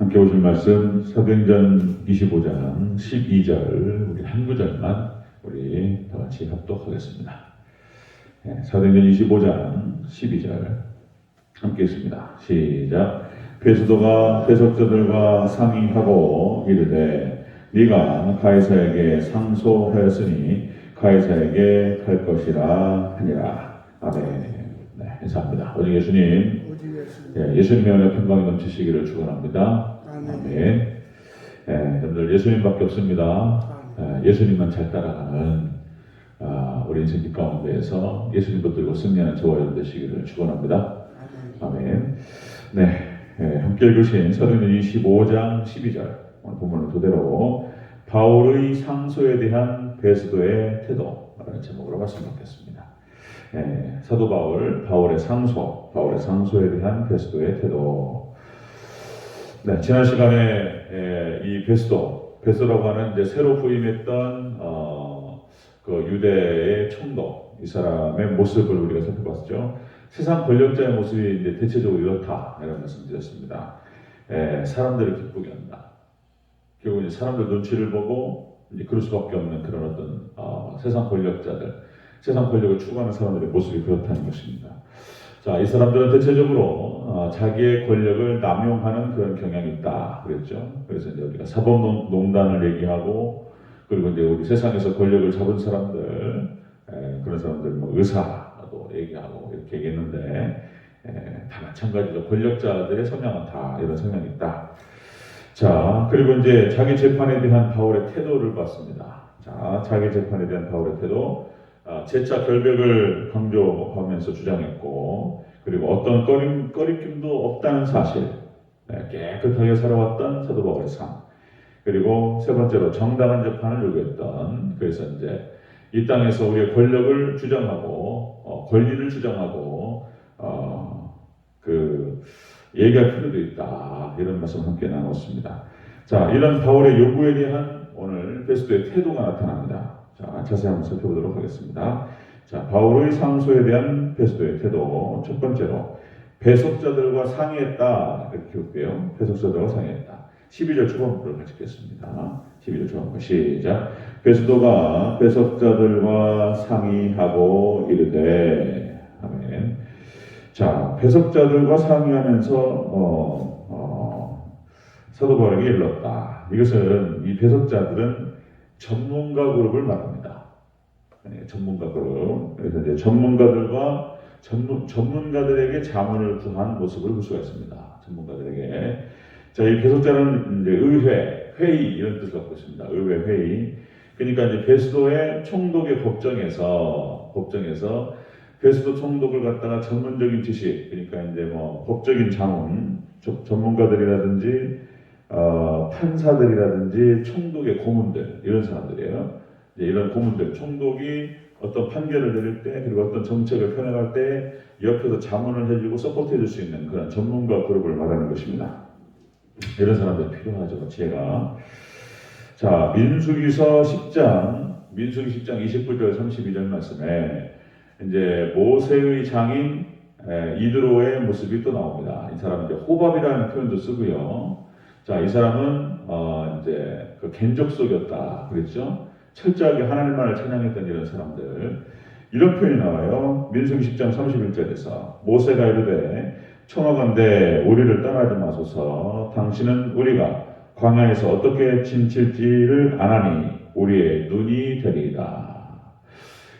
함께 오실 말씀 사도행전 25장 12절 우리 한 구절만 우리 다 같이 합독하겠습니다. 네, 사도행전 25장 12절 함께 있습니다. 시작. 베스도가 배석자들과 상의하고 이르되 네가 가이사에게 상소하였으니 가이사에게 갈 것이라 하니라. 아멘. 네, 인사합니다. 오직 예수님 예, 예수님의 은혜 평강이 넘치시기를 축원합니다. 아멘. 예, 여러분들 예수님밖에 없습니다. 예, 예수님만 잘 따라가는 아, 우리 인생 길 가운데에서 예수님 붙들고 승리하는 저와 여러분 되시기를 축원합니다. 아멘. 네, 예, 함께 읽으신 서른은 25장 12절 오늘 본문을 토대로 바울의 상소에 대한 베스도의 태도라는 제목으로 말씀 받겠습니다. 예, 사도 바울, 바울의 상소, 바울의 상소에 대한 베스도의 태도. 네, 지난 시간에 예, 이 베스도, 베스도라고 하는 이제 새로 부임했던 어, 그 유대의 총독, 이 사람의 모습을 우리가 살펴봤죠. 세상 권력자의 모습이 이제 대체적으로 이렇다 이런 말씀 드렸습니다. 예, 사람들을 기쁘게 한다. 결국 이제 사람들 눈치를 보고 이제 그럴 수밖에 없는 그런 어떤 어, 세상 권력자들, 세상 권력을 추구하는 사람들의 모습이 그렇다는 것입니다. 자, 이 사람들은 대체적으로 어, 자기의 권력을 남용하는 그런 경향이 있다 그랬죠. 그래서 이제 우리가 사법농단을 얘기하고 그리고 이제 우리 세상에서 권력을 잡은 사람들 에, 그런 사람들 뭐 의사도 얘기하고 이렇게 얘기했는데 에, 다 마찬가지로 권력자들의 성향은 다 이런 성향이 있다. 자, 그리고 이제 자기 재판에 대한 바울의 태도를 봤습니다. 자, 자기 재판에 대한 바울의 태도, 아, 재차 결백을 강조하면서 주장했고, 그리고 어떤 꺼림, 꺼리낌도 없다는 사실, 네, 깨끗하게 살아왔던 사도 바울의 삶, 그리고 세 번째로 정당한 재판을 요구했던, 그래서 이제 이 땅에서 우리의 권력을 주장하고, 어, 권리를 주장하고, 어, 그, 얘기할 필요도 있다. 이런 말씀 함께 나눴습니다. 자, 이런 바울의 요구에 대한 오늘 베스도의 태도가 나타납니다. 자, 자세히 한번 살펴보도록 하겠습니다. 자, 바울의 상소에 대한 베스도의 태도. 첫 번째로, 배속자들과 상의했다. 이렇게 볼게요. 배속자들과 상의했다. 12절 초반부를 같이 읽겠습니다. 12절 초반부 시작. 베스도가 배속자들과 상의하고 이르되, 아멘. 자, 배석자들과 상의하면서 어, 어, 사도 바울에게 일렀다. 이것은 이 배석자들은 전문가 그룹을 말합니다. 네, 전문가 그룹. 그래서 이제 전문가들과 전문 전문가들에게 자문을 구한 모습을 볼 수가 있습니다. 전문가들에게. 자, 이 배석자는 이제 의회, 회의 이런 뜻을 갖고 있습니다. 의회 회의. 그러니까 이제 베스도의 총독의 법정에서 법정에서 베스도 총독을 갖다가 전문적인 지식, 그러니까 이제 뭐 법적인 자문, 저- 전문가들이라든지 어, 판사들이라든지 총독의 고문들 이런 사람들이에요. 이런 고문들, 총독이 어떤 판결을 내릴 때 그리고 어떤 정책을 펴나갈 때 옆에서 자문을 해주고 서포트해줄 수 있는 그런 전문가 그룹을 말하는 것입니다. 이런 사람들이 필요하죠, 지혜가. 자, 민수기서 10장, 민수기 10장 29절 32절 말씀에 이제 모세의 장인 에, 이드로의 모습이 또 나옵니다. 이 사람은 이제 호밥이라는 표현도 쓰고요. 자, 이 사람은 어, 이제 그 겐족 속이었다 그랬죠. 철저하게 하나님만을 찬양했던 이런 사람들 이런 표현이 나와요. 민수기 10장 31절에서 모세가 이르되 청하건대 우리를 떠나지 마소서 당신은 우리가 광야에서 어떻게 진칠지를 아나니 우리의 눈이 되리이다.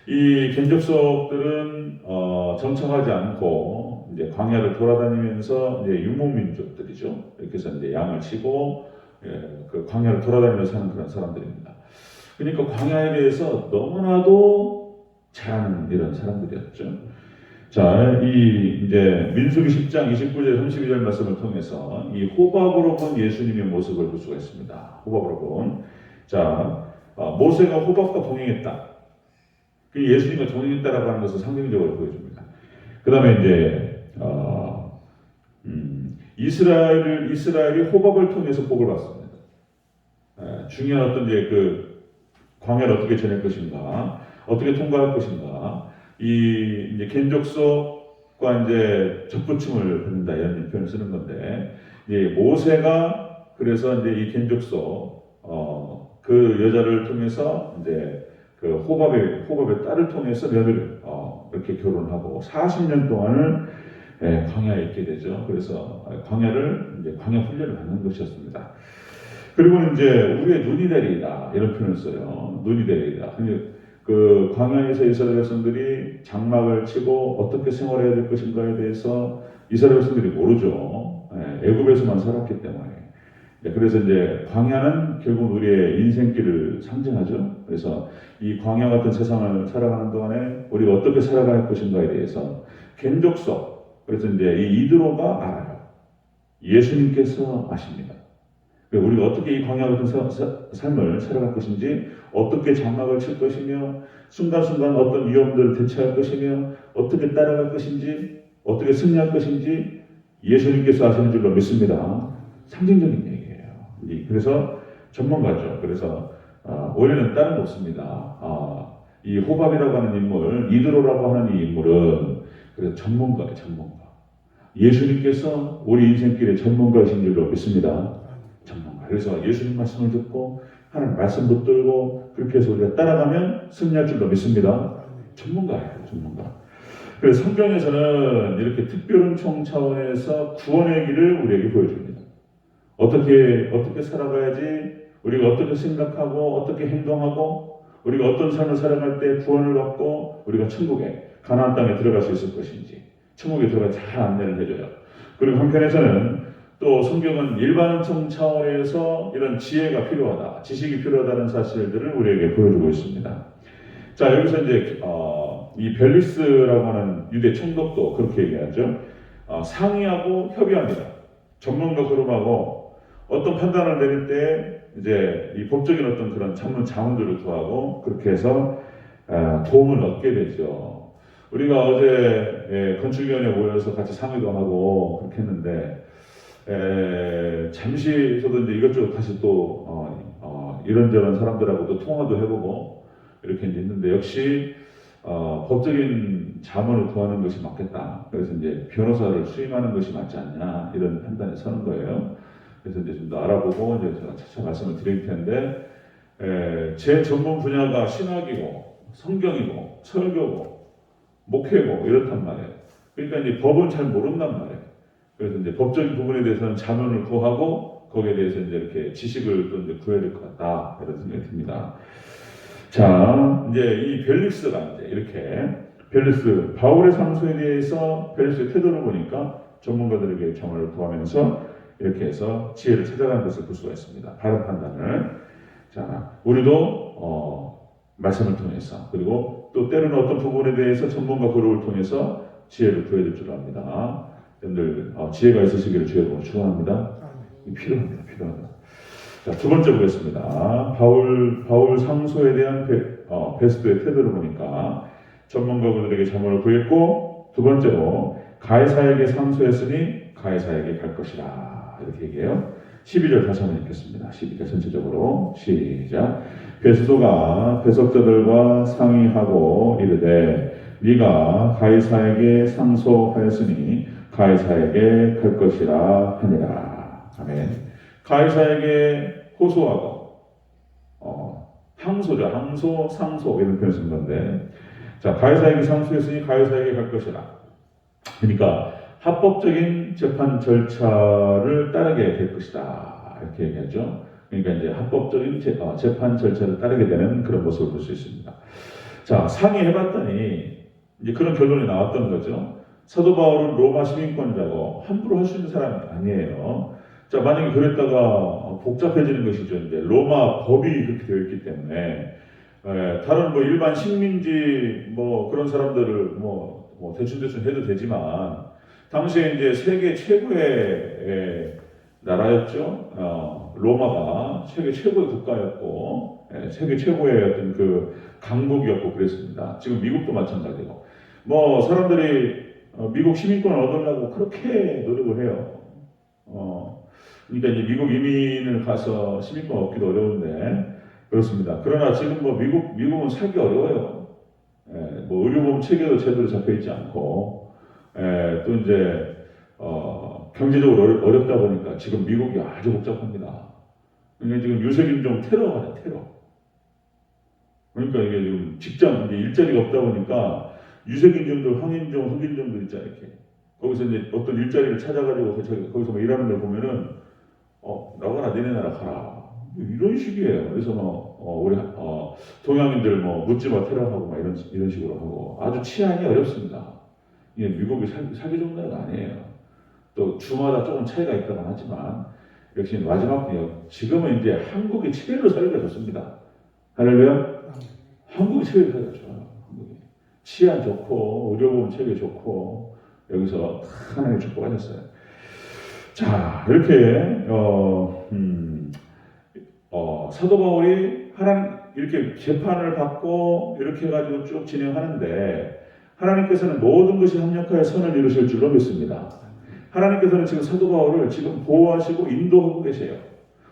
이 견적석들은 어, 정착하지 않고 이제 광야를 돌아다니면서 이제 유목민족들이죠. 이렇게 해서 이제 양을 치고 예, 그 광야를 돌아다니면서 사는 그런 사람들입니다. 그러니까 광야에 대해서 너무나도 잘 아는 이런 사람들이었죠. 자, 이 이제 민수기 10장 29절 32절 말씀을 통해서 이 호밥으로 본 예수님의 모습을 볼 수가 있습니다. 호밥으로 본. 자, 어, 모세가 호밥과 동행했다. 그 예수님과 동행했다라고 하는 것을 상징적으로 보여줍니다. 그 다음에 이제, 어, 음, 이스라엘, 이스라엘이 호밥을 통해서 복을 받습니다. 에, 중요한 어떤 이제 그 광야를 어떻게 지낼 것인가, 어떻게 통과할 것인가, 이 이제 겐족속과 이제 접붙임을 받는다 이런 표현을 쓰는 건데, 이제 모세가 그래서 이제 이 겐족소 어, 그 여자를 통해서 이제 그 호밥의 호밥의 딸을 통해서 며느리 어, 이렇게 결혼하고 40년 동안을 예, 광야에 있게 되죠. 그래서 광야를 이제 광야 훈련을 받는 것이었습니다. 그리고 이제 우리의 눈이 내리다 이런 표현을 써요. 눈이 내리다. 근데 그 광야에서 이스라엘 백성들이 장막을 치고 어떻게 생활해야 될 것인가에 대해서 이스라엘 백성들이 모르죠. 예, 애굽에서만 살았기 때문에. 네, 그래서 이제 광야는 결국 우리의 인생길을 상징하죠. 그래서 이 광야 같은 세상을 살아가는 동안에 우리가 어떻게 살아갈 것인가에 대해서 겐족서 그래서 이제 이 이드로가 알아요. 예수님께서 아십니다. 그러니까 우리가 어떻게 이 광야 같은 사- 사- 삶을 살아갈 것인지, 어떻게 장막을 칠 것이며, 순간순간 어떤 위험들을 대처할 것이며, 어떻게 따라갈 것인지, 어떻게 승리할 것인지 예수님께서 아시는 줄로 믿습니다. 상징적인 얘기예요. 이- 그래서 전문가죠. 그래서 아, 원래는 다른 거 없습니다. 아, 이 호밥이라고 하는 인물, 이드로라고 하는 이 인물은 그래서 전문가예요. 전문가. 예수님께서 우리 인생길의 전문가이신 줄로 믿습니다. 전문가. 그래서 예수님 말씀을 듣고 하나님 말씀 붙들고 그렇게 해서 우리가 따라가면 승리할 줄로 믿습니다. 전문가예요. 전문가. 그래서 성경에서는 이렇게 특별은총 차원에서 구원의 길을 우리에게 보여줍니다. 어떻게 어떻게 살아가야지 우리가 어떻게 생각하고 어떻게 행동하고 우리가 어떤 삶을 살아갈 때 구원을 받고 우리가 천국에 가나안 땅에 들어갈 수 있을 것인지 천국에 들어가 잘 안내를 해줘요. 그리고 한편에서는 또 성경은 일반은총 차원에서 이런 지혜가 필요하다, 지식이 필요하다는 사실들을 우리에게 보여주고 있습니다. 자 여기서 이제 어, 이 벨리스라고 하는 유대 총독도 그렇게 얘기하죠. 어, 상의하고 협의합니다. 전문가 그룹하고 어떤 판단을 내릴 때 이제 이 법적인 어떤 그런 전문 자문들을 구하고 그렇게 해서 아, 도움을 얻게 되죠. 우리가 어제 예, 건축위원회 모여서 같이 상의도 하고 그렇게 했는데 에, 잠시 저도 이제 이것저것 다시 또 어, 어, 이런저런 사람들하고도 통화도 해보고 이렇게 이제 했는데 역시 어, 법적인 자문을 구하는 것이 맞겠다. 그래서 이제 변호사를 수임하는 것이 맞지 않냐 이런 판단에 서는 거예요. 그래서 이제 좀 더 알아보고 이제 제가 차차 말씀을 드릴 텐데 에, 제 전문 분야가 신학이고 성경이고 설교고 목회고 이렇단 말이에요. 그러니까 이제 법은 잘 모른단 말이에요. 그래서 이제 법적인 부분에 대해서는 자문을 구하고 거기에 대해서 이제 이렇게 지식을 또 이제 구해야 될 것 같다 이런 생각이 듭니다. 자, 이제 이 벨릭스가 이제 이렇게 벨릭스 바울의 상소에 대해서 벨릭스의 태도를 보니까 전문가들에게 정을 구하면서 이렇게 해서 지혜를 찾아가는 것을 볼 수가 있습니다. 바른 판단을. 자, 우리도 어, 말씀을 통해서 그리고 또 때로는 어떤 부분에 대해서 전문가 그룹을 통해서 지혜를 구해야 될 줄 압니다. 여러분들 어, 지혜가 있으시기를 주여로 축원합니다. 필요합니다. 필요하다. 자, 두 번째 보겠습니다. 바울 바울 상소에 대한 베, 어, 베스트의 태도를 보니까 전문가들에게 자문을 구했고 두 번째로 가이사에게 상소했으니 가이사에게 갈 것이라 이렇게 얘기해요. 12절 다시 한번 읽겠습니다. 12절 전체적으로 시작. 베스도가 배석자들과 상의하고 이르되 네가 가이사에게 상소하였으니 가이사에게 갈 것이라 하니라. 아멘. 가이사에게 호소하고 어, 항소자, 항소, 상소 이런 표현 쓴 건데 자 가이사에게 상소했으니 가이사에게 갈 것이라. 그러니까 합법적인 재판 절차를 따르게 될 것이다 이렇게 얘기하죠. 그러니까 이제 합법적인 재, 어, 재판 절차를 따르게 되는 그런 모습을 볼 수 있습니다. 자 상의해봤더니 이제 그런 결론이 나왔던 거죠. 사도 바울은 로마 시민권자고 함부로 할 수 있는 사람이 아니에요. 자, 만약에 그랬다가 복잡해지는 것이죠. 이제 로마 법이 그렇게 되어 있기 때문에 에, 다른 뭐 일반 식민지 뭐 그런 사람들을 뭐, 뭐 대충대충 해도 되지만 당시에 이제 세계 최고의 에, 나라였죠. 어, 로마가 세계 최고의 국가였고 에, 세계 최고의 어떤 그 강국이었고 그랬습니다. 지금 미국도 마찬가지고 뭐 사람들이 어, 미국 시민권을 얻으려고 그렇게 노력을 해요. 어, 그러니까 이제 미국 이민을 가서 시민권 얻기도 어려운데 그렇습니다. 그러나 지금 뭐 미국 미국은 살기 어려워요. 예, 뭐 의료보험 체계도 제대로 잡혀 있지 않고 예, 또 이제 어, 경제적으로 어렵다 보니까 지금 미국이 아주 복잡합니다. 그러니까 지금 유색인종 테러가 돼, 테러. 그러니까 이게 지금 직장, 이제 일자리가 없다 보니까 유색인종들, 황인 종, 흑인종들 있잖아요, 이렇게. 거기서 이제 어떤 일자리를 찾아가지고 거기서 뭐 일하는 걸 보면은 어, 나가라, 니네 나라 가라. 이런 식이에요. 그래서 뭐, 어, 우리, 어, 동양인들 뭐, 묻지 마 테러하고 막 이런, 이런 식으로 하고 아주 치안이 어렵습니다. 이게 미국이 사, 사기 좋은 나라가 아니에요. 또 주마다 조금 차이가 있다곤 하지만 역시 마지막이요. 지금은 이제 한국이 최대로 살기가 좋습니다. 할렐루야. 한국이 최대로 살기가 좋아요. 한국이. 치안 좋고 의료보험 체계 좋고 여기서 하나님의 축복하셨어요. 자 이렇게 어, 음, 어, 사도 바울이 하나님 이렇게 재판을 받고 이렇게 해가지고 쭉 진행하는데 하나님께서는 모든 것이 합력하여 선을 이루실 줄로 믿습니다. 하나님께서는 지금 사도 바울을 지금 보호하시고 인도하고 계세요.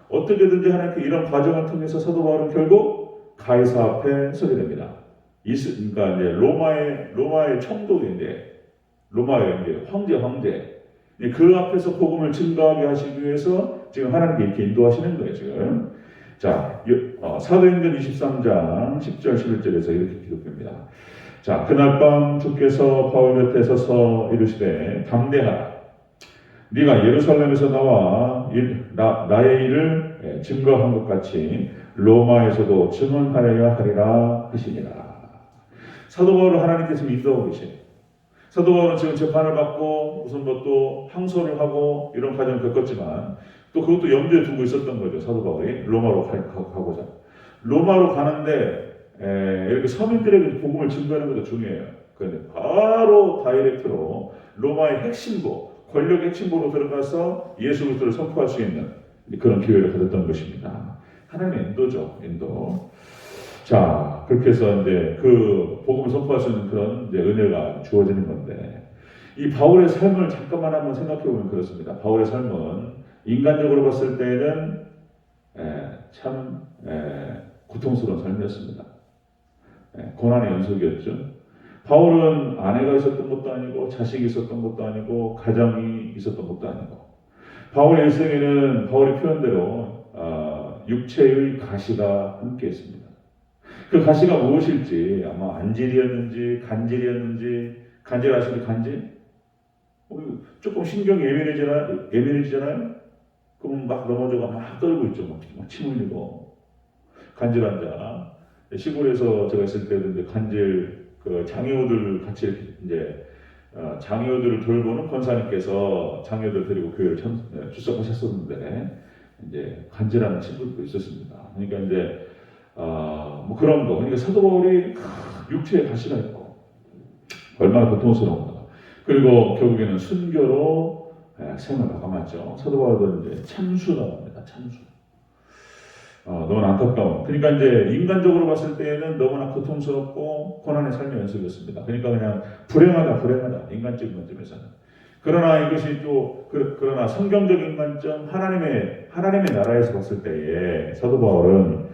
어떻게든지 하나님께 이런 과정을 통해서 사도 바울은 결국 가이사 앞에 서게 됩니다. 이스, 그러니까 이제 로마의 로마의 총독인데 로마의 이제 황제 황제 그 앞에서 복음을 증거하게 하시기 위해서 지금 하나님께 이렇게 인도하시는 거예요 지금. 자 요- 어, 사도행전 23장 10절 11절에서 이렇게 기록됩니다. 자 그날 밤 주께서 바울 곁에 서서 이르시되 담대하라. 네가 예루살렘에서 나와 일- 나, 나의 일을 예, 증거한 것 같이 로마에서도 증언하여야 하리라 하시니라. 사도 바울을 하나님께서 인도하고 계세요. 사도 바울은 지금 재판을 받고 무슨 뭐또 항소를 하고 이런 과정을 겪었지만 또 그것도 염두에 두고 있었던 거죠. 사도 바울이 로마로 가, 고자 로마로 가는데 에, 이렇게 서민들에게 복음을 증거하는 것도 중요해요. 그런데 바로 다이렉트로 로마의 핵심부, 권력 핵심부로 들어가서 예수 그리스도를 선포할 수 있는 그런 기회를 가졌던 것입니다. 하나님의 인도죠, 인도. 자, 그렇게 해서 이제 그 복음을 선포할 수 있는 그런 은혜가 주어지는 건데, 이 바울의 삶을 잠깐만 한번 생각해 보면 그렇습니다. 바울의 삶은 인간적으로 봤을 때는 에, 참 에, 고통스러운 삶이었습니다. 에, 고난의 연속이었죠. 바울은 아내가 있었던 것도 아니고 자식이 있었던 것도 아니고 가정이 있었던 것도 아니고 바울의 일생에는 바울의 표현대로 아, 육체의 가시가 함께했습니다. 그 가시가 무엇일지 아마 안질이었는지 간질이었는지 간질하시는 간질? 어, 조금 신경이 예민해지나, 예민해지잖아요? 그럼 막 넘어져가 막 떨고 있죠. 막, 막침 흘리고. 간질한 자. 시골에서 제가 있을 때도 이제 간질 그 장애우들 같이 이제 어, 장애우들을 돌보는 권사님께서 장애우들 데리고 교회를 참, 네, 출석하셨었는데 이제 간질하는 친구들도 있었습니다. 그러니까 이제 아, 뭐 그런 거. 그러니까 사도 바울이 크, 육체에 가시가 있고 얼마나 고통스러운가. 그리고 결국에는 순교로 예, 생을 마감하죠. 사도 바울은 이제 참수라고 합니다. 참수. 어, 너무나 안타까운. 그러니까 이제 인간적으로 봤을 때는 너무나 고통스럽고 고난의 삶의 연속이었습니다. 그러니까 그냥 불행하다, 불행하다. 인간적인 관점에서는. 그러나 이것이 또 그, 그러나 성경적인 관점 하나님의 하나님의 나라에서 봤을 때에 사도 바울은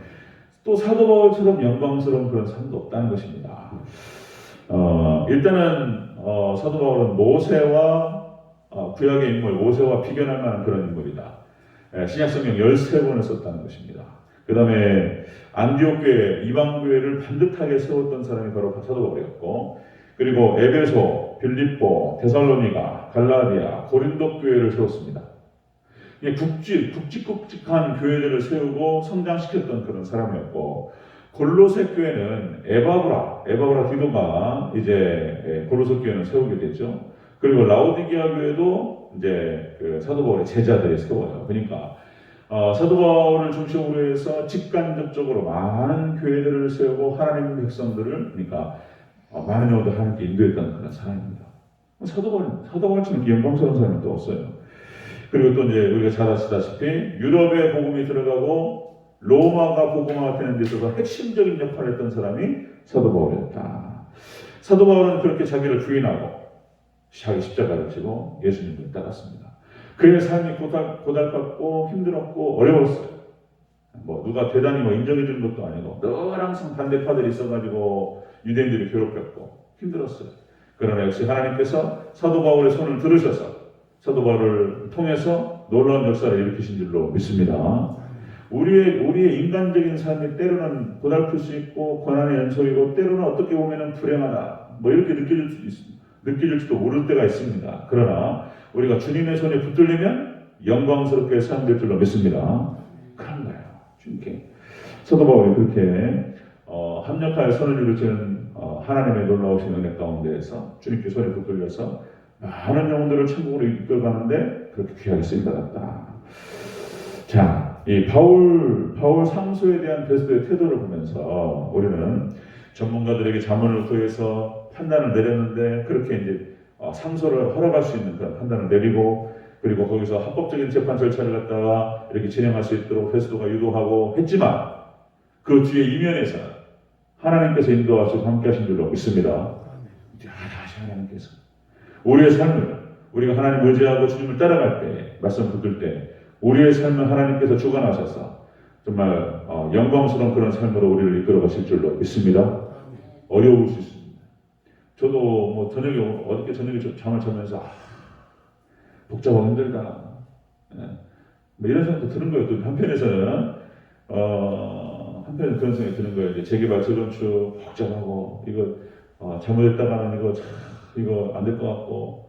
또 사도 바울처럼 영광스러운 그런 삶도 없다는 것입니다. 어, 일단은 어, 사도 바울은 모세와 어, 구약의 인물 모세와 비견할 만한 그런 인물이다. 예, 신약성경 13번을 썼다는 것입니다. 그 다음에 안디옥 교회, 이방 교회를 반듯하게 세웠던 사람이 바로 사도 바울이었고 그리고 에베소, 빌립보, 데살로니가, 갈라디아, 고린도 교회를 세웠습니다. 이 굵직, 굵직굵직한 교회들을 세우고 성장시켰던 그런 사람이었고 골로새 교회는 에바브라, 에바브라 디도가 이제 예, 골로새 교회는 세우게 됐죠. 그리고 라오디게아 교회도 이제 그 사도 바울의 제자들이 세워요. 그러니까 어, 사도 바울을 중심으로 해서 직간접적으로 많은 교회들을 세우고 하나님 백성들을 그러니까 어, 많은 영혼들 하나님께 인도했다는 그런 사람입니다. 사도 바울, 사도 바울처럼 영광스러운 사람은 또 없어요. 그리고 또 이제 우리가 잘 아시다시피 유럽의 복음이 들어가고 로마가 복음화가 되는 데 있어서 핵심적인 역할을 했던 사람이 사도 바울이었다. 사도 바울은 그렇게 자기를 부인하고 자기 십자가를 지고 예수님을 따랐습니다. 그의 삶이 고달, 고달팠고 힘들었고 어려웠어요. 뭐 누가 대단히 뭐 인정해 주는 것도 아니고 늘 항상 반대파들이 있어가지고 유대인들이 괴롭혔고 힘들었어요. 그러나 역시 하나님께서 사도 바울의 손을 들으셔서 사도 바울을 통해서 놀라운 역사를 일으키신 줄로 믿습니다. 우리의 우리의 인간적인 삶이 때로는 고달플 수 있고 고난의 연속이고 때로는 어떻게 보면은 불행하다 뭐 이렇게 느껴질 수도 있습니다. 느껴질지도 모를 때가 있습니다. 그러나 우리가 주님의 손에 붙들리면 영광스럽게 사용될 줄로 믿습니다. 그런 거예요. 주님께 사도 바울이 그렇게 어, 합력하여 손을 이루치는 어, 하나님의 놀라우신 은혜 가운데에서 주님께 손에 붙들려서 많은 영혼들을 천국으로 이끌어가는데 그렇게 귀하게 쓰임 받았다. 자, 이 바울 바울 상소에 대한 베스도의 태도를 보면서 우리는 전문가들에게 자문을 구해서 판단을 내렸는데 그렇게 이제 어, 상소를 허락할 수 있는 그런 판단을 내리고 그리고 거기서 합법적인 재판 절차를 갖다가 이렇게 진행할 수 있도록 베스도가 유도하고 했지만 그 뒤에 이면에서 하나님께서 인도하시고 함께 하신 줄로 믿습니다. 하나님께서 우리의 삶을 우리가 하나님 의지하고 주님을 따라갈 때 말씀 붙들 때 우리의 삶을 하나님께서 주관하셔서 정말 어, 영광스러운 그런 삶으로 우리를 이끌어 가실 줄로 믿습니다. 어려울 수 있습니다. 저도 뭐 저녁에 어저께 저녁에 저- 잠을 자면서 아, 복잡하고 힘들다. 예. 뭐 이런 생각도 드는 거예요. 또 한편에서는 어, 한편에 그런 생각이 드는 거예요. 재개발 재건축 복잡하고 이거 어, 잘못했다가는 이거 참 이거 안 될 것 같고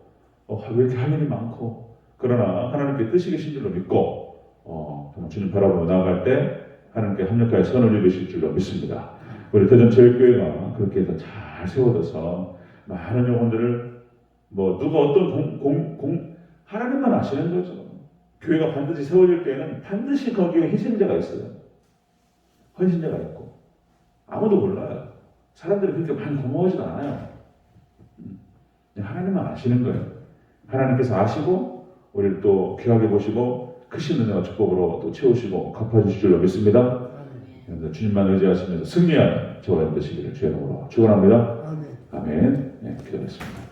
어, 왜 이렇게 할 일이 많고 그러나 하나님께 뜻이 계신 줄로 믿고 어, 주님 바라보고 나아갈 때 하나님께 합력하여 선을 이루실 줄로 믿습니다. 우리 대전체육교회가 그렇게 해서 잘 세워져서 많은 영혼들을 뭐 누가 어떤 공, 공, 공 하나님만 아시는 거죠. 교회가 반드시 세워질 때에는 반드시 거기에 희생자가 있어요. 헌신자가 있고 아무도 몰라요. 사람들이 그렇게 많이 고마워하지도 않아요. 음. 하나님만 아시는 거예요. 하나님께서 아시고 우리를 또 귀하게 보시고 크신 은혜와 축복으로 또 채우시고 갚아주실 줄로 믿습니다. 그래서 주님만 의지하시면서 승리하는 저와 되시기를 주의 이름으로 축원합니다. 아멘. 아멘. 네, 기도했습니다.